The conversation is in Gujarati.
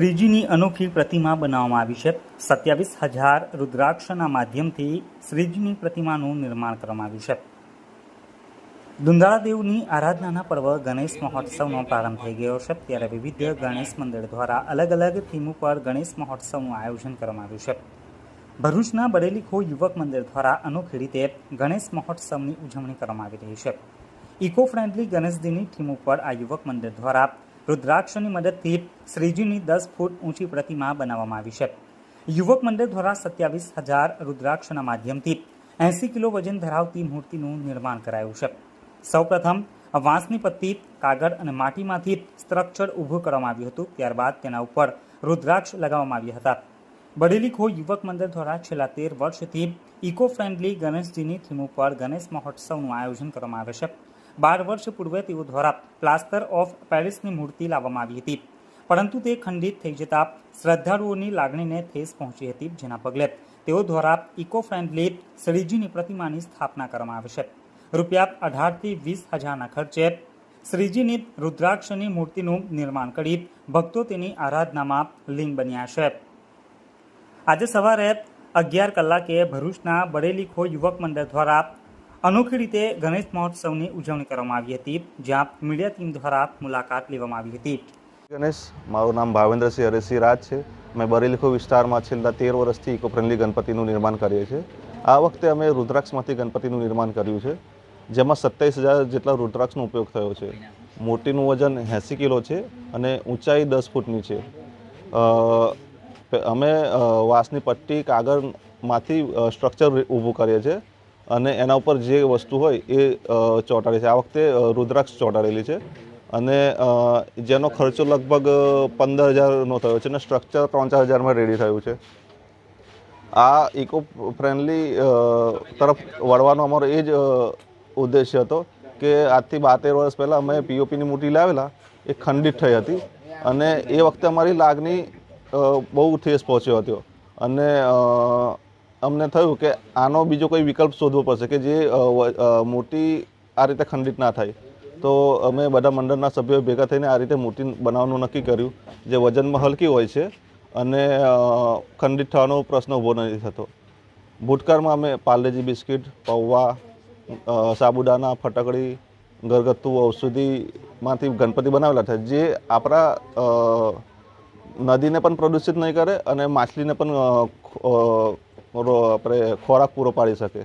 શ્રીજીની અનોખી પ્રતિમા બનાવવામાં આવી છે. સત્યાવીસ હજાર રુદ્રાક્ષના માધ્યમથી શ્રીજીની પ્રતિમાનું નિર્માણ કરવામાં આવ્યું છે. દુંદાળા દેવની આરાધનાના પર્વ ગણેશ મહોત્સવનો પ્રારંભ થઈ ગયો છે. ત્યારે વિવિધ ગણેશ મંદિર દ્વારા અલગ અલગ થીમ ઉપર ગણેશ મહોત્સવનું આયોજન કરવામાં આવ્યું છે. ભરૂચના બરેલીખો યુવક મંદિર દ્વારા અનોખી રીતે ગણેશ મહોત્સવની ઉજવણી કરવામાં આવી રહી છે. ઇકો ફ્રેન્ડલી ગણેશજીની થીમ ઉપર આ યુવક મંદિર દ્વારા રુદ્રાક્ષની મદદથી શ્રીજીની દસ ફૂટ ઊંચી પ્રતિમા બનાવવામાં આવી છે. યુવક મંદિર દ્વારા સત્યાવીસ હજાર રુદ્રાક્ષના માધ્યમથી એંસી કિલો વજન ધરાવતી મૂર્તિનું નિર્માણ કરાયું છે. સૌપ્રથમ, વાંસની પત્તી કાગળ અને માટીમાંથી સ્ટ્રક્ચર ઊભું કરવામાં આવ્યું હતું, ત્યારબાદ તેના ઉપર રુદ્રાક્ષ લગાવવામાં આવ્યા હતા. બડેલી ખો યુવક મંદિર દ્વારા છેલ્લા તેર વર્ષથી ઇકો ફ્રેન્ડલી ગણેશજીની થીમ ઉપર ગણેશ મહોત્સવનું આયોજન કરવામાં આવે છે. બાર વર્ષ પૂર્વે તેઓ દ્વારા પ્લાસ્ટર ઓફ પેરિસની મૂર્તિ લાવવામાં આવી હતી. પરંતુ તે ખંડિત થઈ જતા શ્રદ્ધાળુઓની લાગણીને ઠેસ પહોંચી હતી જેના પગલે તેઓ દ્વારા ઇકો ફ્રેન્ડલી શ્રીજીની પ્રતિમાની સ્થાપના કરવામાં આવે છે. રૂપિયા અઢારથી વીસ હજારના ખર્ચે શ્રીજીની રુદ્રાક્ષની મૂર્તિનું નિર્માણ કરી ભક્તો તેની આરાધનામાં લીન બન્યા છે. આજે સવારે અગિયાર કલાકે ભરૂચના બરેલી ખો યુવક મંડળ દ્વારા અનોખી રીતે ગણેશ મહોત્સવની ઉજવણી કરવામાં આવી હતી, જ્યાં મીડિયા ટીમ દ્વારા મુલાકાત લેવામાં આવી હતી. ગણેશ, મારું નામ ભાવેન્દ્રસિંહ હરેસિંહ રાજ છે. અમે બરેલીખો વિસ્તારમાં છેલ્લા તેર વર્ષથી ઇકો ફ્રેન્ડલી ગણપતિનું નિર્માણ કરીએ છીએ. આ વખતે અમે રુદ્રાક્ષમાંથી ગણપતિનું નિર્માણ કર્યું છે, જેમાં સત્તાવીસ હજાર જેટલા રુદ્રાક્ષનો ઉપયોગ થયો છે. મૂર્તિનું વજન એંસી કિલો છે અને ઊંચાઈ દસ ફૂટની છે. અમે વાંસની પટ્ટી કાગળમાંથી સ્ટ્રક્ચર ઊભું કરીએ છીએ. અને એના ઉપર જે વસ્તુ હોય એ ચોંટાડી છે. આ વખતે રુદ્રાક્ષ ચોંટાડેલી છે. અને જેનો ખર્ચો લગભગ પંદર હજારનો થયો છે અને સ્ટ્રક્ચર ત્રણ ચાર હજારમાં રેડી થયું છે. આ ઇકો ફ્રેન્ડલી તરફ વળવાનો અમારો એ જ ઉદ્દેશ્ય હતો કે આજથી બાતેર વર્ષ પહેલાં અમે પીઓપીની મૂર્તિ લાવેલા, એ ખંડિત થઈ હતી. અને એ વખતે અમારી લાગણી બહુ ઠેસ પહોંચ્યો હતો. અને અમને થયું કે આનો બીજો કોઈ વિકલ્પ શોધવો પડશે કે જે મૂર્તિ આ રીતે ખંડિત ના થાય. તો અમે બધા મંડળના સભ્યો ભેગા થઈને આ રીતે મૂર્તિ બનાવવાનું નક્કી કર્યું, જે વજનમાં હલકી હોય છે અને ખંડિત થવાનો પ્રશ્ન ઊભો નથી થતો. ભૂતકાળમાં અમે પાર્લેજી બિસ્કિટ, પૌવા સાબુદાના, ફટકડી, ઘરગથ્થુ ઔષધિમાંથી ગણપતિ બનાવેલા છે, જે આપણા નદીને પણ પ્રદૂષિત નહીં કરે અને માછલીને પણ આપણે ખોરાક પૂરો પાડી શકે